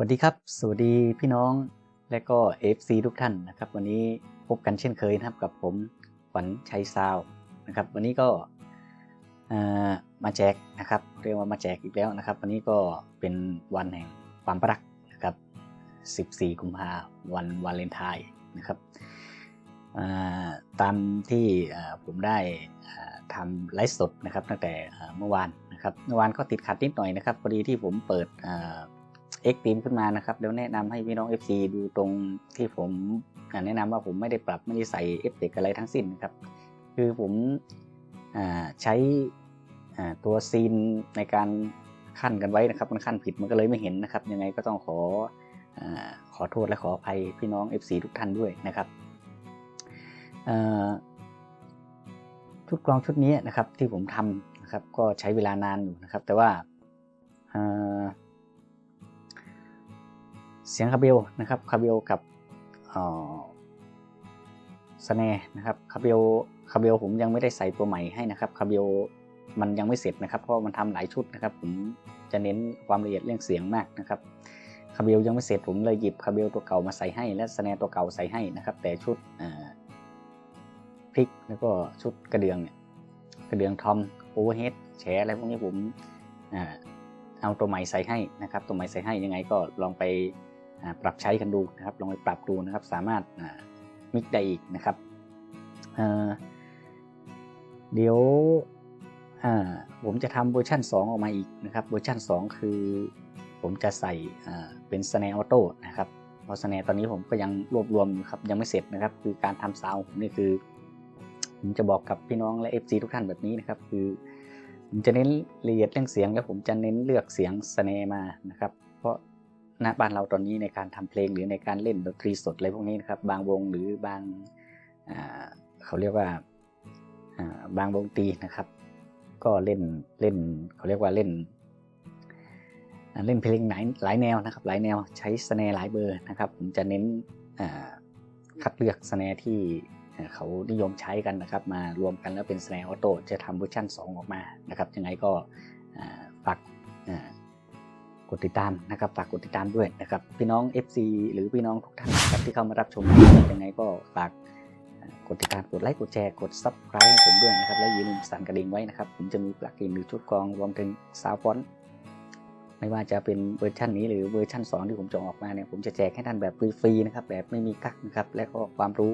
วัสดีครับ สวัสดีพี่น้องและก็ FC ทุกท่านนะครับ วันนี้พบกันเช่นเคยนะครับกับผมขวัญชัยซาวนะครับ วันนี้ก็มาแจกนะครับ เรียกว่ามาแจกอีกแล้วนะครับ วันนี้ก็เป็นวันแห่งความรักนะครับ 14 กุมภาวันวาเลนไทน์นะครับตามที่ผมได้ทำไลฟ์สดนะครับตั้งแต่เมื่อวานนะครับเมื่อวานก็ติดขัดนิดหน่อยนะครับพอดีที่ผมเปิด เอ็กตีมขึ้นมานะครับเดี๋ยวแนะนำให้พี่น้อง FC ดูตรงที่ผมแนะนำว่าผมไม่ได้ปรับไม่ได้ใส่เอฟเฟกต์อะไรทั้งสิ้นนะครับ คือผมอใช้ตัวซีนในการขั้นกันไว้นะครับ มันขั้นผิดมันก็เลยไม่เห็นนะครับ ยังไงก็ต้องขออขอโทษและขออภัยพี่น้อง FC ทุกท่านด้วยนะครับชุดกรองชุดนี้นะครับที่ผมทำนะครับ ก็ใช้เวลานานอยู่นะครับ แต่ว่าอ่า เสียงคาเบลนะครับคาเบลกับสแนร์นะครับคาเบลคาเบลผมยังไม่ได้ใส่ตัวใหม่ให้นะครับคาเบลมันยังไม่เสร็จนะครับ เพราะมันทำหลายชุดนะครับ ผมจะเน้นความละเอียดเรื่องเสียงมากนะครับคาเบลยังไม่เสร็จผมเลยหยิบคาเบลตัวเก่ามาใส่ให้ และสแนร์ตัวเก่าใส่ให้นะครับ แต่ชุดพลิกแล้วก็ชุดกระเดืองเนี่ยกระเดืองทอมโอเวอร์เฮดแฉอะไรพวกนี้ผมเอาตัวใหม่ใส่ให้นะครับ ตัวใหม่ใส่ให้ยังไงก็ลองไป ปรับใช้กันดูนะครับลองไปปรับดูนะครับ สามารถมิกได้อีกนะครับเเดี๋ยวผมจะทำเวอร์ชัน2 ออกมาอีกนะครับเวอร์ชัน2 คือผมจะใส่เป็น Snare Auto นะครับเพราะ Snare ตอนนี้ผมก็ยังรวบรวมอยู่ครับยังไม่เสร็จนะครับ คือการทำซาวด์ผมนี่คือ ผมจะบอกกับพี่น้องและ FC ทุกท่านแบบนี้นะครับ คือผมจะเน้นละเอียดเรื่องเสียง แล้วผมจะเน้นเลือกเสียงสเนมานะครับ เพราะ ณบ้านเราตอนนี้ในการทำเพลงหรือในการเล่นดนตรีสดอะไรพวกนี้นะครับ บางวงหรือบางเขาเรียกว่าบางวงตีนะครับ ก็เล่นเล่นเขาเรียกว่าเล่น เล่นเพลงไหนหลายแนวนะครับ หลายแนวใช้สเนหลายเบอร์นะครับ ผมจะเน้นคัดเลือกสเนที่เขานิยมใช้กันนะครับ มารวมกันแล้วเป็น Snare Auto จะทำเวอร์ชัน2 ออกมานะครับยังไงก็ฝาก กดติดตามนะครับฝากกดติดตามด้วยนะครับพี่น้อง FC หรือพี่น้องทุกท่านนะครับที่เข้ามารับชมยังไงก็ฝากกดติดตามกดไลค์กดแชร์กด Subscribe ให้ผมด้วยนะครับและอย่าลืมสั่นกระดิ่งไว้นะครับผมจะมีปลักอินหรือชุดกรองรวมถึงซาวฟอนไม่ว่าจะเป็นเวอร์ชันนี้หรือเวอร์ชัน2 ที่ผมจะออกมาเนี่ยผมจะแจกให้ท่านแบบฟรีๆนะครับแบบไม่มีกักนะครับและก็ความรู้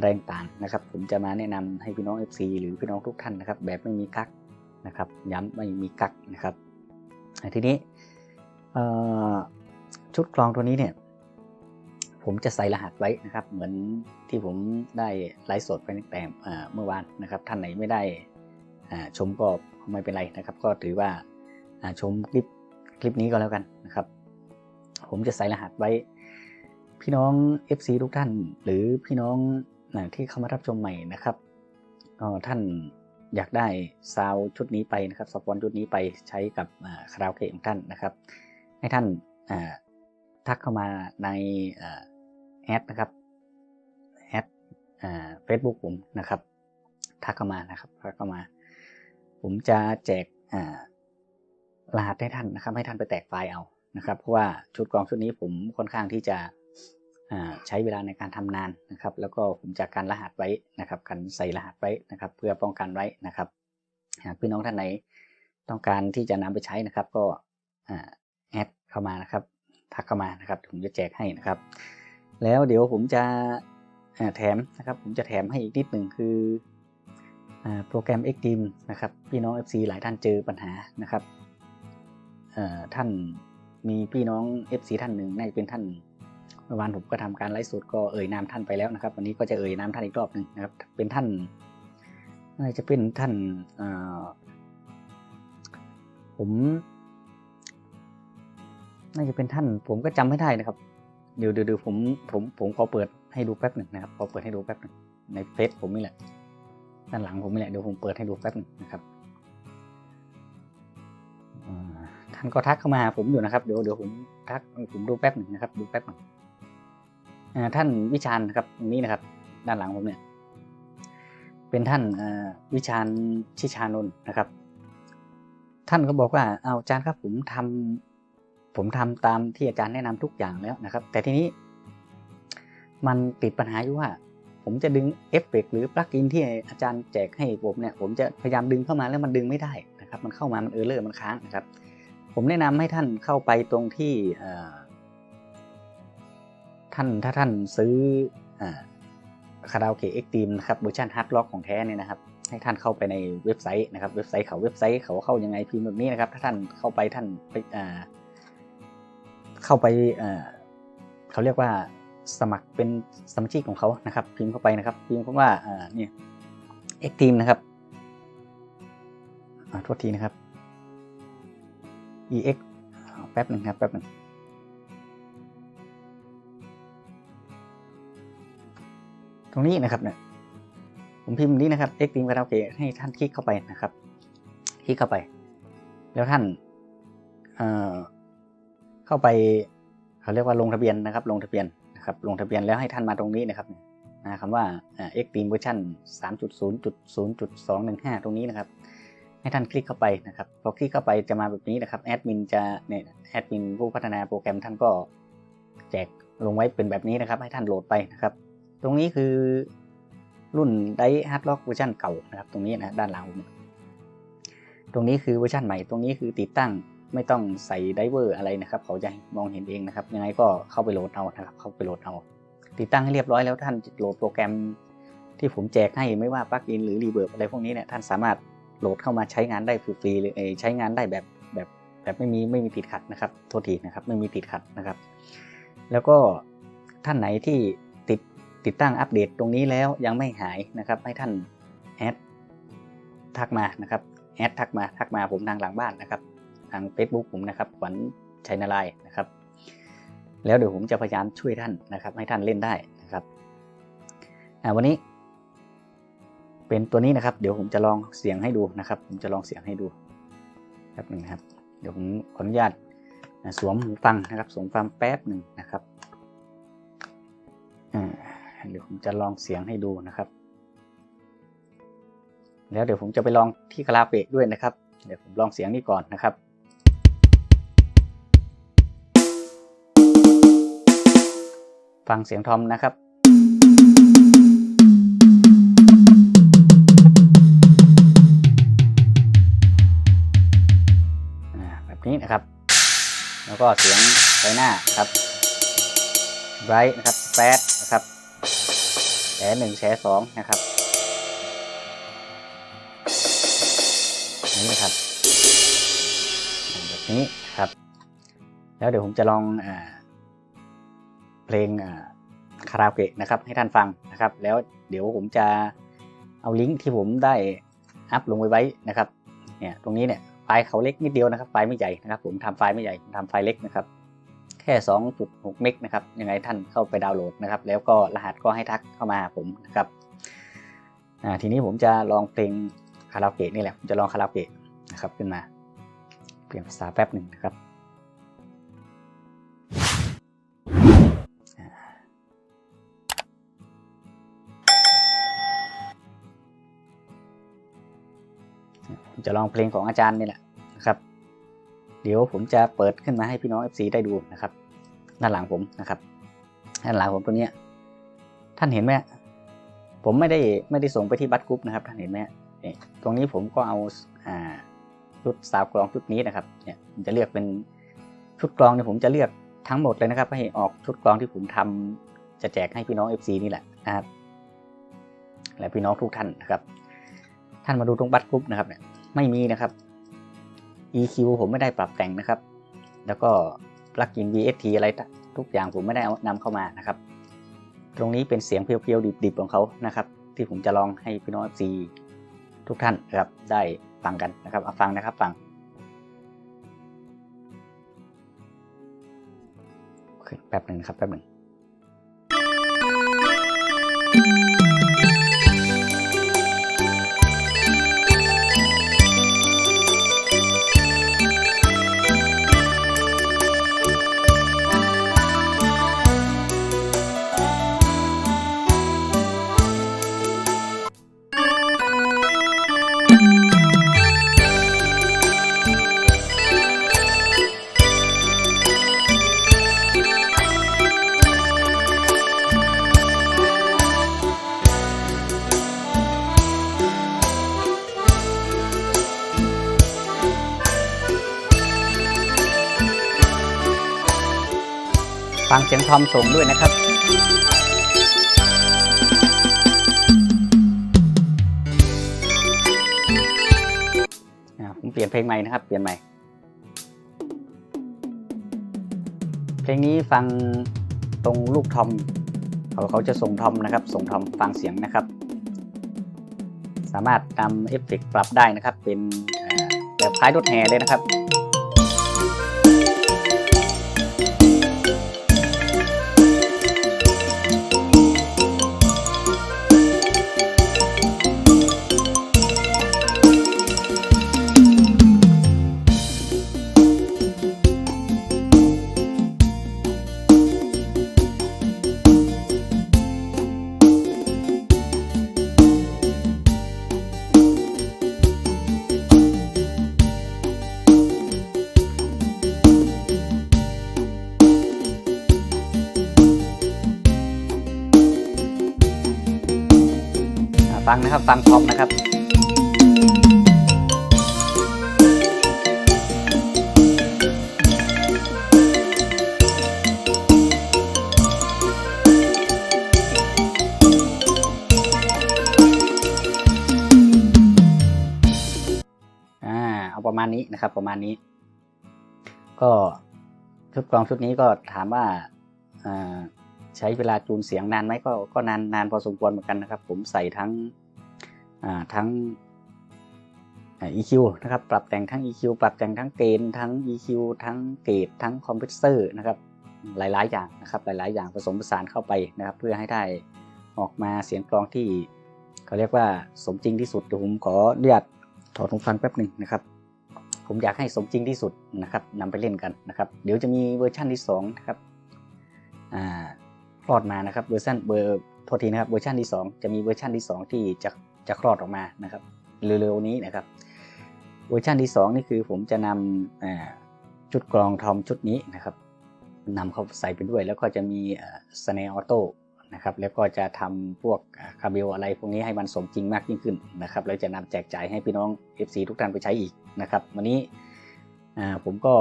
แรงต่างนะครับ ผมจะมาแนะนำให้พี่น้อง FC หรือพี่น้องทุกท่านนะครับ แบบไม่มีกักนะครับ ย้ำไม่มีกักนะครับทีนี้ ชุดกรองตัวนี้เนี่ย ผมจะใส่รหัสไว้นะครับ เหมือนที่ผมได้ไลฟ์สดไปตั้งแต่เมื่อวานนะครับ ท่านไหนไม่ได้ชมก็ไม่เป็นไรนะครับ ก็ถือว่าชมคลิปคลิปนี้ก็แล้วกันนะครับ ผมจะใส่รหัสไว้ พี่น้อง FC ทุกท่าน หรือพี่น้องที่เข้ามารับชมใหม่นะครับท่านอยากได้ซาวชุดนี้ไปนะครับสปอนชุดนี้ไปใช้กับคาราโอเกะของท่านนะครับ ให้ท่านทักเข้ามาในแอดนะครับแอดเฟซบุ๊กผมนะครับทักเข้ามานะครับทักเข้ามา ผมจะแจกรหัสให้ท่านนะครับ ให้ท่านไปแตกไฟล์เอานะครับ เพราะว่าชุดกองชุดนี้ผมค่อนข้างที่จะใช้เวลาในการทำนานนะครับ แล้วก็ผมจะการรหัสไว้นะครับกันใส่รหัสไว้นะครับ เพื่อป้องกันไว้นะครับ หากพี่น้องท่านไหนต้องการที่จะนำไปใช้นะครับ ก็ เข้ามานะครับ ทักเข้ามานะครับผมจะแจกให้นะครับ แล้วเดี๋ยวผมจะแถมนะครับ ผมจะแถมให้อีกนิดหนึ่งคือโปรแกรม x t e a m นะครับ พี่น้อง FC หลายท่านเจอปัญหานะครับท่านมีพี่น้อง FC ท่านหนึ่งน่าจะเป็นท่านเมื่อวานผมก็ทำการไลฟ์สดก็เอ่ยนามท่านไปแล้วนะครับ วันนี้ก็จะเอ่ยนามท่านอีกรอบหนึ่งนะครับ เป็นท่านน่าจะเป็นท่านผม น่าจะเป็นท่านผมก็จำไม่ได้นะครับ เดี๋ยวเดี๋ยวผมผมผมขอเปิดให้ดูแป๊บหนึ่งนะครับขอเปิดให้ดูแป๊บหนึ่งในเฟซผมนี่แหละด้านหลังผมนี่แหละเดี๋ยวผมเปิดให้ดูแป๊บหนึ่งนะครับท่านก็ทักเข้ามาผมอยู่นะครับเดี๋ยวเดี๋ยวผมทักผมดูแป๊บหนึ่งนะครับ ดูแป๊บหนึ่งท่านวิชาญครับตรงนี้นะครับ ด้านหลังผมเนี่ย เป็นท่านวิชาญชิชานนท์นะครับ ท่านก็บอกว่าเอาอาจารย์ครับผมทำเพ ผมทำตามที่อาจารย์แนะนำทุกอย่างแล้วนะครับ แต่ทีนี้ มันติดปัญหาอยู่ว่า ผมจะดึงเอฟเฟกหรือปลั๊กอินที่อาจารย์แจกให้ผมเนี่ย ผมจะพยายามดึงเข้ามาแล้วมันดึงไม่ได้นะครับ มันเข้ามามันเออร์เลอร์มันค้างนะครับ ผมแนะนำให้ท่านเข้าไปตรงที่ท่านถ้าท่านซื้อคาราโอเกะเอ็กตีมนะครับเวอร์ชันฮาร์ดล็อกของแท้เนี่ยนะครับให้ท่านเข้าไปในเว็บไซต์นะครับ เว็บไซต์เขาเว็บไซต์เขาเข้ายังไงพิมพ์แบบนี้นะครับ ถ้าท่านเข้าไปท่านไปอ่า เข้าไปเขาเรียกว่าสมัครเป็นสมาชิกของเขานะครับ พิมพ์เข้าไปนะครับ พิมพ์คำว่าอ่าเนี่ยเอ็กตีมนะครับอ่าโทษทีนะครับ ex แป๊บหนึ่งครับแป๊บหนึ่งตรงนี้นะครับเนี่ยผมพิมพ์นี้นะครับ x team karaoke ให้ท่านคลิกเข้าไปนะครับ คลิกเข้าไป แล้วท่านเอ่อ เข้าไปเขาเรียกว่าลงทะเบียนนะครับ ลงทะเบียนนะครับ ลงทะเบียนแล้วให้ท่านมาตรงนี้นะครับนะคำว่า x team เวอร์ชัน3.0.0.215 ตรงนี้นะครับ ให้ท่านคลิกเข้าไปนะครับ พอคลิกเข้าไปจะมาแบบนี้นะครับ แอดมินจะเนี่ยแอดมินผู้พัฒนาโปรแกรมท่านก็แจกลงไว้เป็นแบบนี้นะครับ ให้ท่านโหลดไปนะครับ ตรงนี้คือรุ่นไดฮาร์ดล็อกเวอร์ชันเก่านะครับ ตรงนี้นะด้านหลังตรงนี้คือเวอร์ชันใหม่ ตรงนี้คือติดตั้ง ไม่ต้องใส่ไดเวอร์อะไรนะครับ เขาจะมองเห็นเองนะครับ ยังไงก็เข้าไปโหลดเอานะครับ เข้าไปโหลดเอา ติดตั้งให้เรียบร้อยแล้วท่านโหลดโปรแกรมที่ผมแจกให้ไม่ว่าปลั๊กอินหรือรีเบิร์อะไรพวกนี้เนี่ยท่านสามารถโหลดเข้ามาใช้งานได้ฟรีๆเลยใช้งานได้แบบแบบแบบไม่มีไม่มีติดขัดนะครับ โทษทีนะครับไม่มีติดขัดนะครับ แล้วก็ท่านไหนที่ติดติดตั้งอัปเดตตรงนี้แล้วยังไม่หายนะครับ ให้ท่านแอดทักมานะครับแอดทักมาทักมาผมทางหลังบ้านนะครับ ทาง Facebook ผมนะครับขวัญชัยนารายนะครับ แล้วเดี๋ยวผมจะพยายามช่วยท่านนะครับ ให้ท่านเล่นได้นะครับวันนี้ เป็นตัวนี้นะครับ เดี๋ยวผมจะลองเสียงให้ดูนะครับ ผมจะลองเสียงให้ดูแป๊บหนึ่งนะครับ เดี๋ยวผมขออนุญาตสวมหูฟังนะครับสวมฟังแป๊บหนึ่งนะครับเดี๋ยวผมจะลองเสียงให้ดูนะครับ แล้วเดี๋ยวผมจะไปลองที่คาราเปะด้วยนะครับ เดี๋ยวผมลองเสียงนี้ก่อนนะครับ ฟังเสียงทอมนะครับแบบนี้นะครับ แล้วก็เสียงไฟหน้าครับไบรท์นะครับแฟดนะครับแฉหนึ่งแฉสองนะครับนี่นะครับแบบนี้ครับ แล้วเดี๋ยวผมจะลองอ่า เพลงคาราโอเกะนะครับให้ท่านฟังนะครับ แล้วเดี๋ยวผมจะเอาลิงก์ที่ผมได้อัพลงไว้ไว้นะครับเนี่ยตรงนี้เนี่ยไฟล์เขาเล็กนิดเดียวนะครับไฟล์ไม่ใหญ่นะครับ ผมทำไฟล์ไม่ใหญ่ทำไฟล์เล็กนะครับแค่ 2.6 เมกนะครับยังไงท่านเข้าไปดาวน์โหลดนะครับ แล้วก็รหัสก็ให้ทักเข้ามาผมนะครับทีนี้ผมจะลองเพลงคาราโอเกะนี่แหละผมจะลองคาราโอเกะนะครับขึ้นมา เปลี่ยนภาษาแป๊บหนึ่งนะครับ จะลองเพลงของอาจารย์นี่แหละนะครับ เดี๋ยวผมจะเปิดขึ้นมาให้พี่น้อง FC ได้ดูนะครับ ด้านหลังผมนะครับด้านหลังผมตัวนี้ท่านเห็นไหมผมไม่ได้ไม่ได้ส่งไปที่บัตกรุ๊ปนะครับ ท่านเห็นไหมตรงนี้ผมก็เอาชุดสาวกรองชุดนี้นะครับเนี่ยผมจะเลือกเป็นชุดกรองเนี่ยผมจะเลือกทั้งหมดเลยนะครับ ให้ออกชุดกรองที่ผมทำจะแจกให้พี่น้อง FC นี่แหละนะครับและพี่น้องทุกท่านนะครับ ท่านมาดูตรงบัตรกรุ๊ปนะครับเนี่ย ไม่มีนะครับ EQ ผมไม่ได้ปรับแต่งนะครับ แล้วก็ปลั๊กอิน VST อะไรทุกอย่างผมไม่ได้เอานำเข้ามานะครับ ตรงนี้เป็นเสียงเพียวๆดิบๆของเขานะครับ ที่ผมจะลองให้พี่น้อง FC ทุกท่านนะครับได้ฟังกันนะครับเอาฟังนะครับฟังแป๊บหนึ่งครับแป๊บหนึ่ง งเสียงทอมส่งด้วยนะครับอ่ผมเปลี่ยนเพลงใหม่นะครับ เปลี่ยนใหม่ เพลงนี้ฟังตรงลูกทอมเขาเขาจะส่งทอมนะครับ ส่งทอมฟังเสียงนะครับ สามารถนำเอฟเฟกต์ปรับได้นะครับ เป็นแบบคล้ายรถแห่เลยนะครับ ฟังนะครับ ฟังทอมนะครับอ่าเอาประมาณนี้นะครับ ประมาณนี้ ก็ชุดกลองชุดนี้ก็ถามว่าอ่า ใช้เวลาจูนเสียงนานไหมก็ก็นานนานพอสมควรเหมือนกันนะครับ ผมใส่ทั้งทั้ง EQ นะครับ ปรับแต่งทั้ง EQ ปรับแต่งทั้งเกณฑ์ทั้ง EQ ทั้งเกตทั้งคอมเพรสเซอร์นะครับ หลาย ๆ อย่างนะครับ หลาย ๆ อย่างผสมผสานเข้าไปนะครับ เพื่อให้ได้ออกมาเสียงกลองที่เขาเรียกว่าสมจริงที่สุดเดี๋ยวผมขอเลือดถอดหูฟังแป๊บหนึ่งนะครับ ผมอยากให้สมจริงที่สุดนะครับนำไปเล่นกันนะครับ เดี๋ยวจะมีเวอร์ชั่นที่2นะครับ คลอดมานะครับเวอร์ชันเบอร์โทษทีนะครับเวอร์ชันที่ 2 จะมีเวอร์ชันที่ 2 ที่จะจะคลอดออกมานะครับเร็วๆนี้นะครับ เวอร์ชันที่ 2 นี่คือผมจะนำชุดกรองทอมชุดนี้นะครับนำเข้าใส่ไปด้วย แล้วก็จะมีสเนออโต้นะครับแล้วก็จะทำพวกคาเบลอะไรพวกนี้ให้มันสมจริงมากยิ่งขึ้นนะครับแล้วจะนำแจกจ่ายให้พี่น้อง FC ทุกท่านไปใช้อีกนะครับ วันนี้ผมก็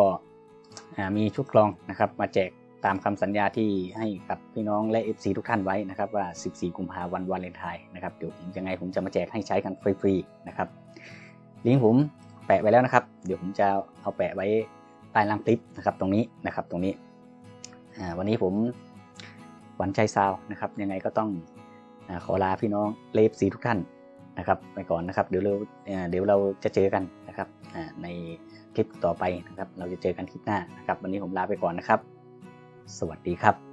มีชุดกรองนะครับมาแจก ตามคำสัญญาที่ให้กับพี่น้องและ FC ทุกท่านไว้นะครับว่า 14 กุมภาพันธ์วันวาเลนไทน์นะครับเดี๋ยวผมยังไงผมจะมาแจกให้ใช้กันฟรีๆนะครับลิงก์ผมแปะไว้แล้วนะครับ เดี๋ยวผมจะเอาแปะไว้ใต้ล่างคลิปนะครับตรงนี้นะครับตรงนี้วันนี้ผมหวันใจซาวนะครับยังไงก็ต้องอขอลาพี่น้องเลฟซีทุกท่านนะครับไปก่อนนะครับเดี๋ยวเราเดี๋ยวเราจะเจอกันนะครับในคลิปต่อไปนะครับเราจะเจอกันคลิปหน้านะครับ วันนี้ผมลาไปก่อนนะครับ สวัสดีครับ